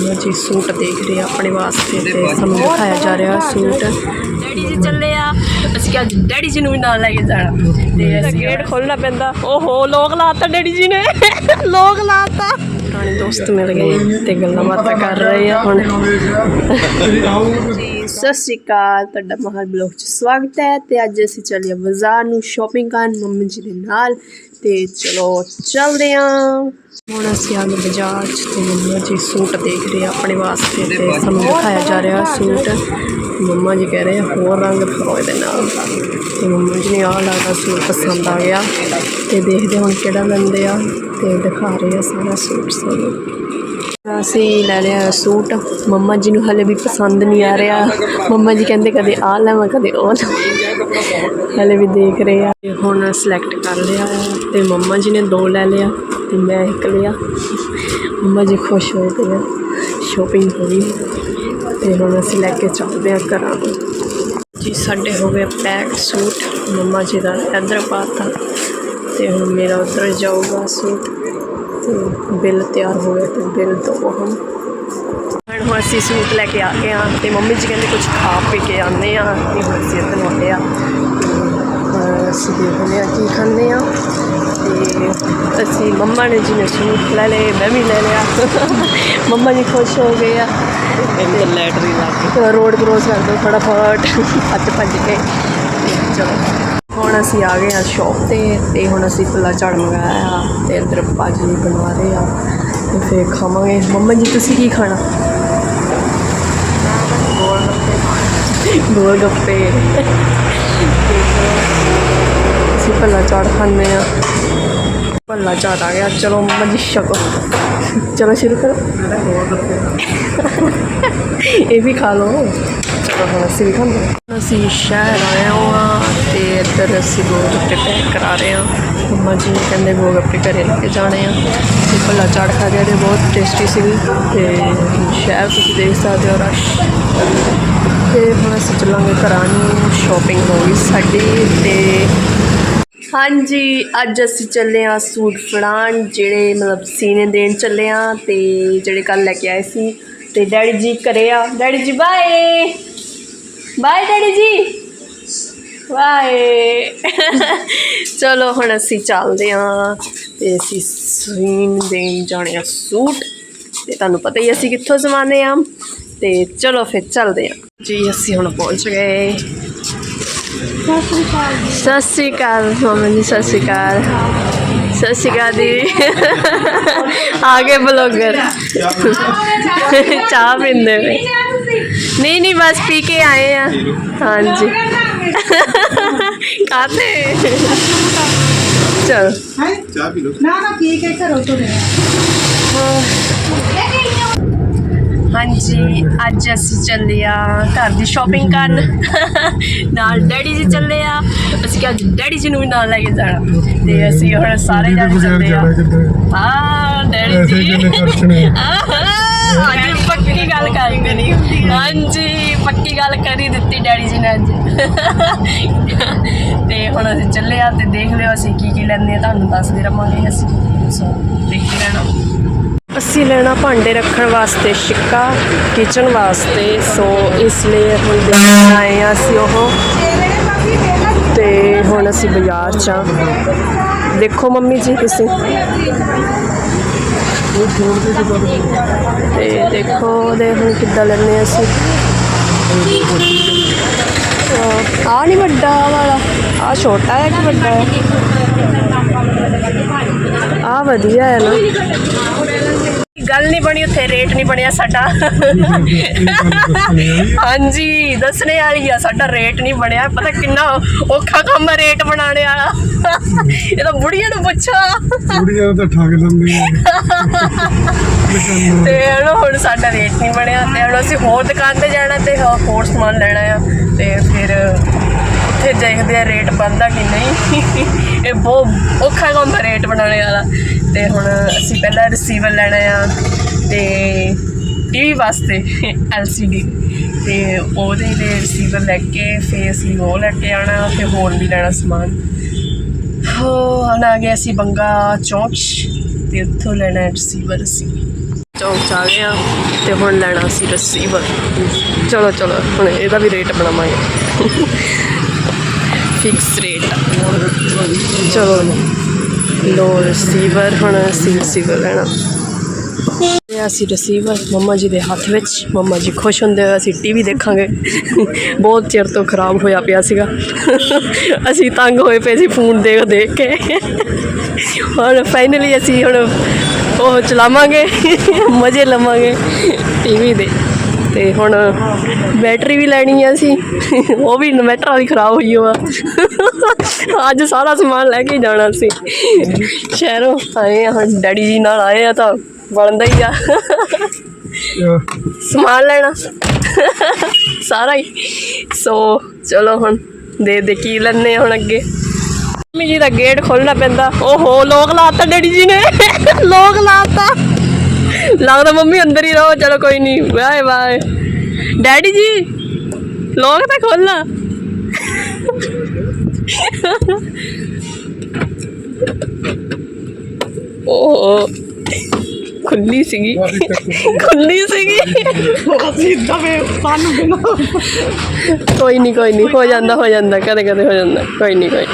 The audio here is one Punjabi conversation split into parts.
ਮੰਮਾ ਜੀ ਸੂਟ ਦੇਖ ਰਹੇ ਆ ਆਪਣੇ ਵਾਸਤੇ ਤੇ ਸਾਨੂੰ ਦਿਖਾਇਆ ਜਾ ਰਿਹਾ ਸੂਟ। ਡੈਡੀ ਜੀ ਚੱਲੇ ਆ। ਅਸੀਂ ਕਿਹਾ ਡੈਡੀ ਜੀ ਨੂੰ ਵੀ ਨਾਲ ਲੈ ਕੇ ਜਾਣਾ। ਤੇ ਅਸੀਂ ਗੇਟ ਖੋਲਣਾ ਪੈਂਦਾ। ਓਹੋ ਲੋਕ ਲਾਤਾ ਡੈਡੀ ਜੀ ਨੇ। ਲੋਕ ਲਾਤਾ ਪੁਰਾਣੇ ਦੋਸਤ ਮਿਲ ਗਏ ਤੇ ਗੱਲਾਂ ਬਾਤਾਂ ਕਰ ਰਹੇ ਆ ਹੁਣ। ਸਤਿ ਸ਼੍ਰੀ ਅਕਾਲ, ਤੁਹਾਡਾ ਮਹਾਲ ਬਲੌਗ 'ਚ ਸਵਾਗਤ ਹੈ ਤੇ ਅੱਜ ਅਸੀਂ ਚੱਲੇ ਬਾਜ਼ਾਰ ਨੂੰ ਸ਼ਾਪਿੰਗ ਕਰਨ ਮੰਮੀ ਜੀ ਦੇ ਨਾਲ ਤੇ ਚਲੋ ਚੱਲਦੇ ਆ ਹੁਣ ਅਸੀਂ ਆ ਗਏ ਬਾਜ਼ਾਰ 'ਚ ਤੇ ਮੰਮਾ ਜੀ ਸੂਟ ਦੇਖ ਰਹੇ ਆ ਆਪਣੇ ਵਾਸਤੇ ਤੇ ਸਾਨੂੰ ਦਿਖਾਇਆ ਜਾ ਰਿਹਾ ਸੂਟ। ਮੰਮਾ ਜੀ ਕਹਿ ਰਹੇ ਆ, ਹੋਰ ਰੰਗ ਦਿਖਾਓ ਇਹਦੇ ਨਾਲ। ਤੇ ਮੰਮਾ ਜੀ ਨੇ ਆਹ ਲੱਗਦਾ ਸੂਟ ਪਸੰਦ ਆ ਗਿਆ। ਤੇ ਦੇਖਦੇ ਹੁਣ ਕਿਹੜਾ ਲੈਂਦੇ ਆ ਤੇ ਦਿਖਾ ਰਹੇ ਆ ਸਾਰਾ ਸੂਟ ਸਾਨੂੰ। ਅਸੀਂ ਲੈ ਲਿਆ ਸੂਟ। ਮੰਮਾ ਜੀ ਨੂੰ ਹਲੇ ਵੀ ਪਸੰਦ ਨਹੀਂ ਆ ਰਿਹਾ। ਮੰਮਾ ਜੀ ਕਹਿੰਦੇ ਕਦੇ ਆ ਲਵਾਂ, ਕਦੇ ਉਹ ਲਵਾਂ। ਹਲੇ ਵੀ ਦੇਖ ਰਹੇ ਆ। ਤੇ ਹੁਣ ਸਿਲੈਕਟ ਕਰ ਲਿਆ ਹੈ ਤੇ ਮੰਮਾ ਜੀ ਨੇ ਦੋ ਲੈ ਲਿਆ ਤੇ ਮੈਂ ਇੱਕ ਲਿਆ। ਮੰਮਾ ਜੀ ਖੁਸ਼ ਹੋ ਗਏ ਆ। ਸ਼ੋਪਿੰਗ ਹੋ ਗਈ। ਤੇ ਹੁਣ ਅਸੀਂ ਲੈ ਕੇ ਚੱਲਦੇ ਆ ਘਰਾਂ ਨੂੰ। ਜੀ, ਸਾਡੇ ਹੋ ਗਏ ਪੈਕ ਸੂਟ। ਮੰਮਾ ਜੀ ਦਾ ਇੱਧਰ ਪਾਤਾ। ਤੇ ਹੁਣ ਮੇਰਾ ਉੱਧਰ ਜਾਊਗਾ ਸੂਟ ਤੇ ਬਿੱਲ ਤਿਆਰ ਹੋ ਗਿਆ ਤੇ ਬਿੱਲ ਦੋ ਹੁਣ। ਹੁਣ ਅਸੀਂ ਸੂਟ ਲੈ ਕੇ ਆ ਗਏ ਆ ਤੇ ਮੰਮੀ ਜੀ ਕਹਿੰਦੇ ਕੁਝ ਖਾ ਪੀ ਕੇ ਆਉਂਦੇ ਆ ਤੇ ਹੁਣ ਅਸੀਂ ਇੱਧਰ ਆਉਂਦੇ ਆ ਅਸੀਂ ਦੇਖਦੇ ਆ ਕੀ ਖਾਂਦੇ ਆ ਤੇ ਅਸੀਂ ਮੰਮਾ ਨੇ ਜੀ ਨੇ ਸੂਟ ਲੈ ਲਏ ਮੈਂ ਵੀ ਲੈ ਲਿਆ। ਮੰਮਾ ਜੀ ਖੁਸ਼ ਹੋ ਗਏ ਆ। ਇੰਦਰ ਲੈਟਰੀ ਲੱਗ ਰੋਡ ਕ੍ਰੋਸ ਕਰ ਦੋ ਫਟਾਫਟ ਹੱਥ ਭੱਜ ਕੇ। ਚਲੋ। ਹੁਣ ਅਸੀਂ ਆ ਗਏ ਆ ਸ਼ੌਪ ਤੇ ਤੇ ਹੁਣ ਅਸੀਂ ਪੁੱਲਾ ਝਾੜ ਮੰਗਾਇਆ ਆ ਤੇ ਅੰਦਰ ਭਾਜੀ ਬਣਾ ਰਹੇ ਆ ਤੇ ਫਿਰ ਖਾਵਾਂਗੇ। ਮੰਮਾ ਜੀ, ਤੁਸੀਂ ਕੀ ਖਾਣਾ? ਗੋਲ ਗੱਪੇ। ਅਸੀਂ ਪੁੱਲਾ ਝਾੜ ਖਾਂਦੇ ਆ ਭੱਲਾ ਝਾੜ ਆ ਗਿਆ। ਚਲੋ ਮੰਮਾ ਜੀ, ਛਕੋ। ਚਲੋ ਸ਼ੁਰੂ ਕਰੋ। ਇਹ ਵੀ ਖਾ ਲਓ। ਚਲੋ ਹੁਣ ਅਸੀਂ ਵੀ ਖਾਂਦੇ ਅਸੀਂ ਸ਼ਹਿਰ ਆਏ ਹਾਂ। ਤੇ ਇੱਧਰ ਅਸੀਂ ਗੋਲਗੱਪੇ ਪੈਕ ਕਰਾ ਰਹੇ ਹਾਂ। ਮੰਮਾ ਜੀ ਕਹਿੰਦੇ ਗੋਲਗੱਪੇ ਘਰੇ ਲੈ ਕੇ ਜਾਣੇ ਆ। ਅਸੀਂ ਭੱਲਾ ਚਾਟ ਖਾ ਰਹੇ ਬਹੁਤ ਟੇਸਟੀ ਸੀ ਤੇ ਸ਼ਹਿਰ ਤੁਸੀਂ ਦੇਖ ਸਕਦੇ ਹੋ ਰਸ਼। ਤੇ ਹੁਣ ਅਸੀਂ ਚੱਲਾਂਗੇ ਘਰਾਂ ਨੂੰ ਸ਼ਾਪਿੰਗ ਹੋ ਗਈ ਸਾਡੀ ਤੇ ਹਾਂਜੀ, ਅੱਜ ਅਸੀਂ ਚੱਲੇ ਆ ਸੂਟ ਫੜਾਉਣ, ਜਿਹੜੇ ਮਤਲਬ ਸੀਨੇ ਦੇਣ ਚੱਲੇ ਆ ਤੇ ਜਿਹੜੇ ਕੱਲ ਲੈ ਕੇ ਆਏ ਸੀ। ਤੇ ਡੈਡੀ ਜੀ ਕਰੇ ਆ। Daddy ji bye bye daddy ji! Y ਚਲੋ, ਹੁਣ ਅਸੀਂ ਚੱਲਦੇ ਆ ਤੇ ਅਸੀਂ ਸੀਨ ਦੇਣ ਜਾਣੇ ਆ ਸੂਟ। ਤੇ ਤੁਹਾਨੂੰ ਪਤਾ ਹੀ ਅਸੀਂ ਕਿੱਥੋਂ ਸਮਾਨੇ ਆ। ਤੇ ਚਲੋ ਫਿਰ ਚੱਲਦੇ ਆ ਜੀ, ਅਸੀਂ ਹੁਣ ਪਹੁੰਚ ਗਏ। ਸਤਿ ਸ਼੍ਰੀ ਅਕਾਲ, ਮਾਮਾ ਜੀ, ਸਤਿ ਸ਼੍ਰੀ ਅਕਾਲ। ਸਤਿ ਸ਼੍ਰੀ ਅਕਾਲ ਦੀ ਆਗੇ ਬਲੌਗਰ। ਚਾਹ ਪੀਂਦੇ ਵੇ ਨਹੀਂ ਨਹੀਂ, ਬਸ ਪੀ ਕੇ ਆਏ ਆ। ਹਾਂਜੀ। ਕਾਤੇ ਚਲ ਚਾਹ ਪੀ ਲਓ ਨਾ ਨਾ ਪੀ ਕੇ ਘਰੋਂ ਤੁਰੇ ਹਾਂਜੀ ਅੱਜ ਅਸੀਂ ਚੱਲੇ ਆ ਘਰ ਦੀ ਸ਼ਾਪਿੰਗ ਕਰਨ ਨਾਲ ਡੈਡੀ ਜੀ ਚੱਲੇ ਆ ਅਸੀਂ ਕਿਹਾ ਡੈਡੀ ਜੀ ਨੂੰ ਵੀ ਨਾਲ ਲੈ ਕੇ ਜਾਣਾ ਤੇ ਅਸੀਂ ਹੁਣ ਸਾਰੇ ਜਾਣੇ ਚੱਲੇ ਆ ਹਾਂ ਡੈਡੀ ਜੀ ਆਹਾ, ਅੱਜ ਗੱਲ ਕਰ ਗਈ ਹਾਂਜੀ ਪੱਕੀ ਗੱਲ ਕਰੀ ਦਿੱਤੀ ਡੈਡੀ ਜੀ ਨੇ ਅੱਜ। ਤੇ ਹੁਣ ਅਸੀਂ ਚੱਲੇ ਆ ਤੇ ਦੇਖ ਲਿਓ ਅਸੀਂ ਕੀ ਕੀ ਲੈਂਦੇ ਆ ਤੁਹਾਨੂੰ ਦੱਸਦੇ ਰਵਾਂਗੇ ਅਸੀਂ। ਸੋ ਦੇਖਦੇ ਰਹਿਣਾ। ਅਸੀਂ ਲੈਣਾ ਭਾਂਡੇ ਰੱਖਣ ਵਾਸਤੇ ਛਿੱਕਾ ਕਿਚਨ ਵਾਸਤੇ। ਸੋ ਇਸ ਲਈ ਹੁਣ ਦੇਖਣ ਆਏ ਆ ਅਸੀਂ ਉਹ। ਤੇ ਹੁਣ ਅਸੀਂ ਬਾਜ਼ਾਰ ਚ ਦੇਖੋ ਮੰਮੀ ਜੀ ਤੁਸੀਂ। ਤੇ ਦੇਖੋ ਦੇ ਹੁਣ ਕਿੱਦਾਂ ਲੈਣੇ ਆ ਅਸੀਂ। ਆ ਨਹੀਂ ਵੱਡਾ ਵਾਲਾ ਆ ਛੋਟਾ ਹੈ ਕਿ ਵੱਡਾ ਹੈ? ਆ ਵਧੀਆ ਹੈ ਨਾ। ਗੱਲ ਨਹੀਂ ਬਣੀ ਉੱਥੇ ਰੇਟ ਨਹੀਂ ਬਣਿਆ ਸਾਡਾ। ਹਾਂਜੀ ਦੱਸਣੇ ਵਾਲੀ ਆ ਸਾਡਾ ਰੇਟ ਨਹੀਂ ਬਣਿਆ। ਪਤਾ ਕਿੰਨਾ ਔਖਾ ਕੰਮ ਹੈ ਰੇਟ ਬਣਾਉਣੇ ਵਾਲਾ। ਇਹ ਤਾਂ ਬੁੜੀਆਂ ਨੂੰ ਪੁੱਛੋ। ਕੁੜੀਆਂ ਤਾਂ ਠੱਗ ਲੈਂਦੀ ਆ। ਤੇ ਹਣਾ ਹੁਣ ਸਾਡਾ ਰੇਟ ਨਹੀਂ ਬਣਿਆ। ਤੇ ਹੁਣ ਅਸੀਂ ਹੋਰ ਦੁਕਾਨ ਤੇ ਜਾਣਾ ਤੇ ਹੋਰ ਸਮਾਨ ਲੈਣਾ ਆ। ਤੇ ਫਿਰ ਉੱਥੇ ਦੇਖਦੇ ਆ ਰੇਟ ਬਣਦਾ ਕਿ ਨਹੀਂ। ਇਹ ਬਹੁਤ ਔਖਾ ਕੰਮ ਹੈ ਰੇਟ ਬਣਾਉਣੇ ਵਾਲਾ। ਤੇ ਹੁਣ ਅਸੀਂ ਪਹਿਲਾਂ ਰਿਸੀਵਰ ਲੈਣਾ ਆ ਤੇ ਟੀਵੀ ਵਾਸਤੇ LCD ਤੇ ਉਹਦੇ ਲਈ ਰਿਸੀਵਰ ਲੈ ਕੇ ਫਿਰ ਅਸੀਂ ਉਹ ਲੈ ਕੇ ਆਣਾ ਫਿਰ ਹੋਰ ਵੀ ਲੈਣਾ ਸਮਾਨ। ਹੋ ਹੁਣ ਆ ਗਏ ਅਸੀਂ ਬੰਗਾ ਚੌਂਕ 'ਚ, ਤੇ ਉੱਥੋਂ ਲੈਣਾ ਰਿਸੀਵਰ ਅਸੀਂ। ਚੌਂਕ ਚ ਆ ਗਏ ਆ, ਤੇ ਹੁਣ ਲੈਣਾ ਸੀ ਰਿਸੀਵਰ ਚਲੋ ਚਲੋ, ਹੁਣ ਇਹਦਾ ਵੀ ਰੇਟ ਬਣਾਵਾਂਗੇ। ਫਿਕਸ ਰੇਟ ਚਲੋ ਲੋ ਰਿਸੀਵਰ ਹੁਣ ਅਸੀਂ ਰਸੀਵਰ ਲੈਣਾ। ਇਹ ਅਸੀਂ ਰਸੀਵਰ ਮੰਮਾ ਜੀ ਦੇ ਹੱਥ ਵਿੱਚ। ਮੰਮਾ ਜੀ ਖੁਸ਼ ਹੁੰਦੇ ਹੋਏ ਅਸੀਂ ਟੀਵੀ ਦੇਖਾਂਗੇ। ਬਹੁਤ ਚਿਰ ਤੋਂ ਖਰਾਬ ਹੋਇਆ ਪਿਆ ਸੀਗਾ। ਅਸੀਂ ਤੰਗ ਹੋਏ ਪਏ ਸੀ ਫੋਨ ਦੇਖ ਦੇਖ ਕੇ। ਹੁਣ ਫਾਈਨਲੀ ਅਸੀਂ ਹੁਣ ਉਹ ਚਲਾਵਾਂਗੇ। ਮਜ਼ੇ ਲਵਾਂਗੇ। ਟੀਵੀ ਦੇ। ਤੇ ਹੁਣ ਬੈਟਰੀ ਵੀ ਲੈਣੀ ਆ ਅਸੀਂ ਉਹ ਵੀ ਇਨਵਰਟਰ ਵਾਲੀ ਖਰਾਬ ਹੋਈ ਹੋਆ। ਅੱਜ ਸਾਰਾ ਸਮਾਨ ਲੈ ਕੇ ਜਾਣਾ ਸੀ। ਸ਼ਹਿਰੋਂ ਆਏ ਆ, ਹੁਣ ਡੈਡੀ ਜੀ ਨਾਲ ਆਏ ਆ ਤਾਂ ਬਣਦਾ ਹੀ ਆ। ਸਮਾਨ ਲੈਣਾ। ਸਾਰਾ ਹੀ। ਸੋ ਚਲੋ ਹੁਣ ਦੇ ਦੇ ਕੀ ਲੈਣੇ ਹੁਣ ਅੱਗੇ। ਮੰਮੀ ਜੀ ਦਾ ਗੇਟ ਖੋਲਣਾ ਪੈਂਦਾ। ਓਹੋ, ਲੋਕ ਲਾਤਾ ਡੈਡੀ ਜੀ ਨੇ। ਲੋਕ ਲਾਤਾ ਲੱਗਦਾ ਮੰਮੀ ਅੰਦਰ ਹੀ ਰਹੋ, ਚਲੋ ਕੋਈ ਨਹੀਂ ਬਾਏ ਬਾਏ। ਡੈਡੀ ਜੀ, ਲੋਕ ਤਾਂ ਖੋਲਣਾ ਓਹ ਖੁੱਲੀ ਸੀਗੀ। ਖੁੱਲੀ ਸੀਗੀ। ਕੋਈ ਨਹੀਂ ਕੋਈ ਨਹੀਂ ਹੋ ਜਾਂਦਾ ਹੋ ਜਾਂਦਾ, ਕਦੇ ਕਦੇ ਹੋ ਜਾਂਦਾ, ਕੋਈ ਨਹੀਂ ਕੋਈ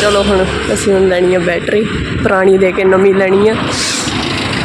ਚਲੋ ਹੁਣ ਅਸੀਂ ਹੁਣ ਲੈਣੀ ਆ ਬੈਟਰੀ, ਪੁਰਾਣੀ ਦੇ ਕੇ ਨਵੀਂ ਲੈਣੀ ਆ।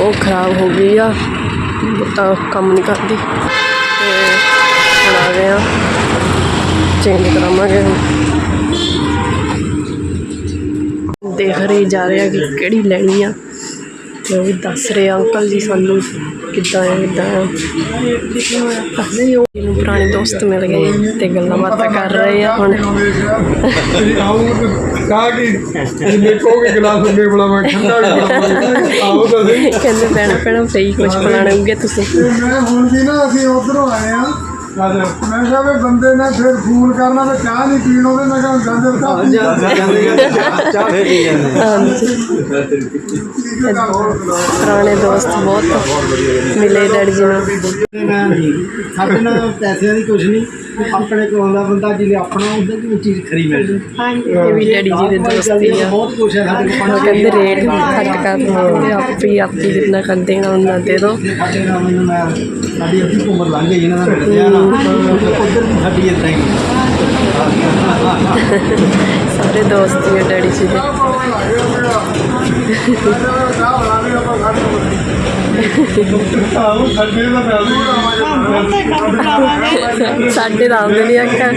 ਉਹ ਖਰਾਬ ਹੋ ਗਈ ਆ, ਤਾਂ ਕੰਮ ਨਹੀਂ ਕਰਦੀ। ਤੇ ਹੁਣ ਆ ਗਏ ਆ। ਚੇਂਜ ਕਰਾਵਾਂਗੇ ਦੇਖ ਰਹੇ ਜਾ ਰਹੇ ਆ ਕਿ ਕਿਹੜੀ ਲੈਣੀ ਆ। ਉਹ ਵੀ ਦੱਸ ਰਹੇ ਅੰਕਲ ਜੀ ਸਾਨੂੰ ਕਿੱਦਾਂ ਹੈ ਕਿੱਦਾਂ ਹੈ। ਇਹਨੂੰ ਪੁਰਾਣੇ ਦੋਸਤ ਮਿਲ ਗਏ ਤੇ ਗੱਲਾਂ ਬਾਤਾਂ ਕਰ ਰਹੇ ਆ ਹੁਣ। ਕਹਾ ਕਿ? ਅਸੀਂ ਦੇਖੋਗੇ ਗਲਾਸ ਅੱਗੇ ਬੁਲਾਵਾਂ ਠੰਡਾ ਵੀ ਬੁਲਾਵਾਂਗੇ ਆਓ ਤਾਂ ਸਹੀ। ਕਹਿੰਦੇ ਭੈਣ ਭੈਣਾਂ ਸਹੀ ਕੁਝ ਬਣਾਣਗੇ ਤੁਸੀਂ। ਮੈਂ ਹੁਣ ਵੀ ਨਾ ਅਸੀਂ ਉਧਰੋਂ ਆਏ ਆ ਮੈਂ ਕਿਹਾ ਵੀ ਬੰਦੇ ਨੇ ਫਿਰ ਫੋਨ ਕਰਨਾ ਤੇ ਚਾਹ ਨਹੀਂ ਪੀਣ ਉਹਦੇ ਮੈਂ ਕਿਹਾ ਜਾਂਦੇ ਤਾਂ ਚਾਹ ਫੇਰ ਪੀ ਜਾਂਦੇ ਪੁਰਾਣੇ ਦੋਸਤ ਬਹੁਤ ਮਿਲੇ ਡੈਡੀ ਜੀ ਨੂੰ ਸਾਡੇ ਨਾਲ ਪੈਸਿਆਂ ਦੀ ਕੁਝ ਨਹੀਂ ਆਪਣੇ ਕੋਲ ਦਾ ਬੰਦਾ ਜਿਹਨੇ ਆਪਣਾ ਉਹਦੇ ਦੀ ਚੀਜ਼ ਖਰੀ ਮਿਲ ਜਾਂਦੀ ਇਹ ਵੀ ਡੈਡੀ ਜੀ ਦੇ ਦੋਸਤੀ ਆ। ਬਹੁਤ ਕੁਝ ਹੈ ਸਾਡੇ ਕੋਲ। ਉਹ ਕਹਿੰਦੇ ਰੇਟ ਵੀ ਘੱਟ ਕਰ ਦਿੰਦੇ ਆਪੀ ਆਪੀ ਜਿੰਨਾ ਕਰ ਦੇਣਾ ਉਹਨਾਂ ਦੇ ਦੋ। ਸਾਡੇ ਨਾਲ ਮੈਨੂੰ ਮੈਂ ਸਾਡੀ ਅੱਧੀ ਉਮਰ ਲੰਘ ਗਈ ਇਹਨਾਂ ਦਾ ਮਿਲਦੇ ਆ ਨਾ ਉਧਰ ਸਾਰੇ ਦੋਸਤੀ ਆ ਡੈਡੀ ਜੀ ਦੇ। ਆਓ ਸਾਡੇ ਦਾ ਮਿਲ ਸਾਡੇ ਦਾ ਆਉਂਦੇ ਨਹੀਂ ਅੱਖਾਂ।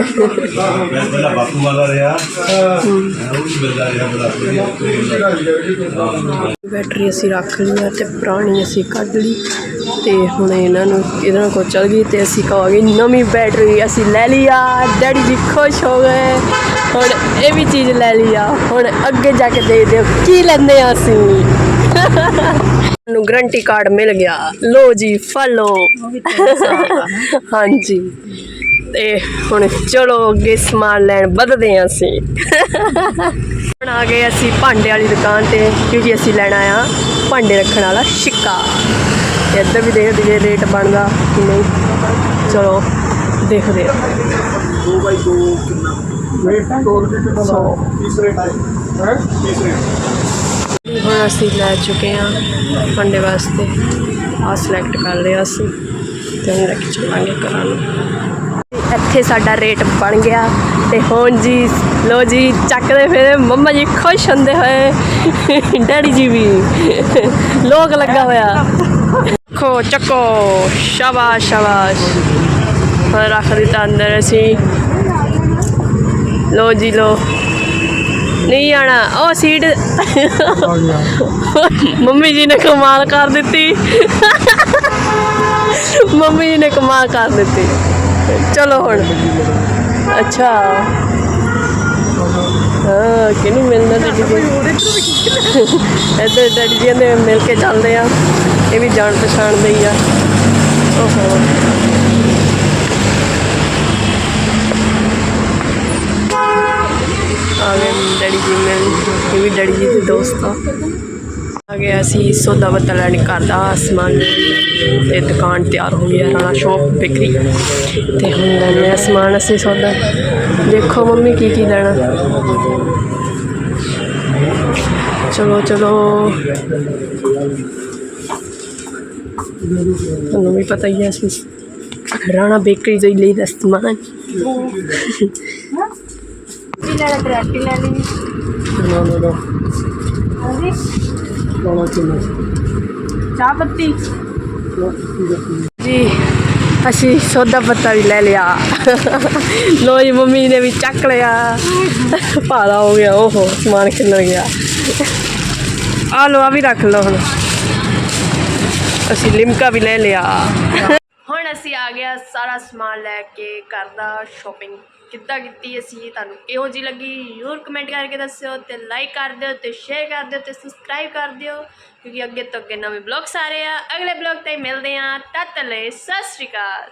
ਪਹਿਲਾਂ ਬਾਪੂ ਵਾਲਾ ਰਿਹਾ ਉਹ ਵੀ ਮਿਲਦਾ ਰਿਹਾ ਬੜਾ ਬੈਟਰੀ ਅਸੀਂ ਰੱਖ ਲਈ ਆ ਤੇ ਪੁਰਾਣੀ ਅਸੀਂ ਕੱਢ ਲਈ ਤੇ ਹੁਣ ਇਹਨਾਂ ਨੂੰ ਇਹਨਾਂ ਕੋਲ ਚਲ ਗਈ ਤੇ ਅਸੀਂ ਕਹਾਂਗੇ, ਨਵੀਂ ਬੈਟਰੀ ਅਸੀਂ ਲੈ ਲਈ ਆ। ਡੈਡੀ ਜੀ ਖੁਸ਼ ਹੋ ਗਏ। ਹੁਣ ਇਹ ਵੀ ਚੀਜ਼ ਲੈ ਲਈ ਆ। ਹੁਣ ਅੱਗੇ ਜਾ ਕੇ ਦੇਖਦੇ ਹਾਂ ਕੀ ਲੈਂਦੇ ਆ ਅਸੀਂ। ਨੂੰ ਗਰੰਟੀ ਕਾਰਡ ਮਿਲ ਗਿਆ। ਲੋ ਜੀ ਫਲੋ। ਹਾਂਜੀ। ਤੇ ਹੁਣ ਚਲੋ ਅੱਗੇ ਸਮਾਨ ਲੈਣ ਵੱਧਦੇ ਹਾਂ ਅਸੀਂ। ਹੁਣ ਆ ਗਏ ਅਸੀਂ ਭਾਂਡੇ ਵਾਲੀ ਦੁਕਾਨ ਤੇ ਕਿਉਂਕਿ ਅਸੀਂ ਲੈਣਾ ਆ ਭਾਂਡੇ ਰੱਖਣ ਵਾਲਾ ਸਿੱਕਾ। ਇੱਧਰ ਵੀ ਦੇਖਦੇ ਜੇ ਰੇਟ ਬਣਦਾ ਕਿ ਨਹੀਂ। ਚਲੋ ਦੇਖਦੇ ਆ। ਸੋ ਹੁਣ ਅਸੀਂ ਲੈ ਚੁੱਕੇ ਹਾਂ ਭਾਂਡੇ ਵਾਸਤੇ। ਆ ਸਿਲੈਕਟ ਕਰ ਲਿਆ ਅਸੀਂ ਤੇ ਹੁਣ ਲੈ ਕੇ ਚੱਲਾਂਗੇ ਘਰਾਂ ਨੂੰ। ਇੱਥੇ ਸਾਡਾ ਰੇਟ ਬਣ ਗਿਆ ਤੇ ਹੁਣ ਜੀ ਲੋ ਜੀ, ਚੱਕਦੇ ਫਿਰ ਮੰਮਾ ਜੀ ਖੁਸ਼ ਹੁੰਦੇ ਹੋਏ। ਡੈਡੀ ਜੀ ਵੀ ਲੋਕ ਲੱਗਾ ਹੋਇਆ। ਖੋ, ਚੱਕੋ, ਸ਼ਾਬਾਸ਼ ਸ਼ਾਬਾਸ਼। ਰੱਖ ਦਿੱਤਾ ਅੰਦਰ ਅਸੀਂ। ਲੋ ਜੀ ਲੋ ਨਹੀਂ ਆਣਾ। ਉਹ ਸੀਟ। ਮੰਮੀ ਜੀ ਨੇ ਕਮਾਲ ਕਰ ਦਿੱਤੀ। ਮੰਮੀ ਜੀ ਨੇ ਕਮਾਲ ਕਰ ਦਿੱਤੀ। ਚਲੋ ਹੁਣ। ਅੱਛਾ। ਹਾਂ, ਕਿਹਨੂੰ ਮਿਲਣਾ ਡੈਡੀ ਜੀ ਇੱਧਰ ਡੈਡੀ ਜੀ ਨੇ ਮਿਲ ਕੇ ਚੱਲਦੇ ਆ। ਇਹ ਵੀ ਜਾਣ ਪਛਾਣ ਦੇ ਹੀ ਆ। ਓਹੋ। ਆ ਗਏ ਡੈਡੀ ਜੀ ਮੈਂ ਇਹ ਵੀ ਡੈਡੀ ਜੀ ਦੇ ਦੋਸਤ ਆ। ਆ ਗਿਆ ਅਸੀਂ ਸੌਦਾ ਪੱਤਾ ਲੈਣ ਘਰ ਦਾ ਸਮਾਨ ਤੇ ਦੁਕਾਨ ਤਿਆਰ ਹੋ ਗਈ ਹੈ ਰਾਣਾ ਸ਼ੌਪ ਬੇਕਰੀ ਤੇ ਹੁਣ ਲੈਣੇ ਆ ਸਮਾਨ ਅਸੀਂ ਸੌਦਾ। ਦੇਖੋ ਮੰਮੀ ਕੀ ਕੀ ਲੈਣਾ। ਚਲੋ ਚਲੋ। ਤੁਹਾਨੂੰ ਵੀ ਪਤਾ ਹੀ ਹੈ ਅਸੀਂ ਰਾਣਾ ਬੇਕਰੀ ਤੋਂ ਹੀ ਲਈ ਦਾ ਸਮਾਨ। ਕੀ ਲੈਣਾ ਟਰੈਕਟਰ ਲੈ ਲਈ। ਨਾ ਨਾ ਨਾ ਹਾਂਜੀ? ਕਾਲਾ ਚੁੰਨਾ ਚਾਹ ਪੱਤੀ। ਜੀ ਅਸੀਂ ਸੌਦਾ ਪੱਤਾ ਵੀ ਲੈ ਲਿਆ। ਲੋ ਜੀ ਮੰਮੀ ਨੇ ਵੀ ਚੱਕ ਲਿਆ। ਭਾਰਾ ਹੋ ਗਿਆ ਓਹੋ ਸਮਾਨ ਖਿਲਰ ਗਿਆ। ਆ ਲੋ ਆ ਵੀ ਰੱਖ ਲਓ ਹੁਣ। ਅਸੀਂ ਲਿਮਕਾ ਵੀ ਲੈ ਲਿਆ। ਹੁਣ ਅਸੀਂ ਆ ਗਿਆ ਸਾਰਾ ਸਮਾਨ ਲੈ ਕੇ ਘਰ ਦਾ ਸ਼ਾਪਿੰਗ ਕਿੱਦਾਂ ਕੀਤੀ ਅਸੀਂ ਤੁਹਾਨੂੰ? ਕਿਹੋ ਜੀ ਲੱਗੀ, ਜ਼ਰੂਰ ਕਮੈਂਟ ਕਰਕੇ ਦੱਸਿਓ ਤੇ ਲਾਈਕ ਕਰ ਦਿਓ ਤੇ ਸ਼ੇਅਰ ਕਰ ਦਿਓ ਤੇ ਸਬਸਕ੍ਰਾਈਬ ਕਰ ਦਿਓ ਕਿਉਂਕਿ ਅੱਗੇ ਤੋਂ ਅੱਗੇ ਨਵੇਂ ਬਲੌਗਸ ਆ ਰਹੇ ਆ। ਅਗਲੇ ਬਲੌਗ ਤੇ ਮਿਲਦੇ ਆ ਤਦ ਤੱਕ ਲਈ ਸਤਿ ਸ਼੍ਰੀ ਅਕਾਲ।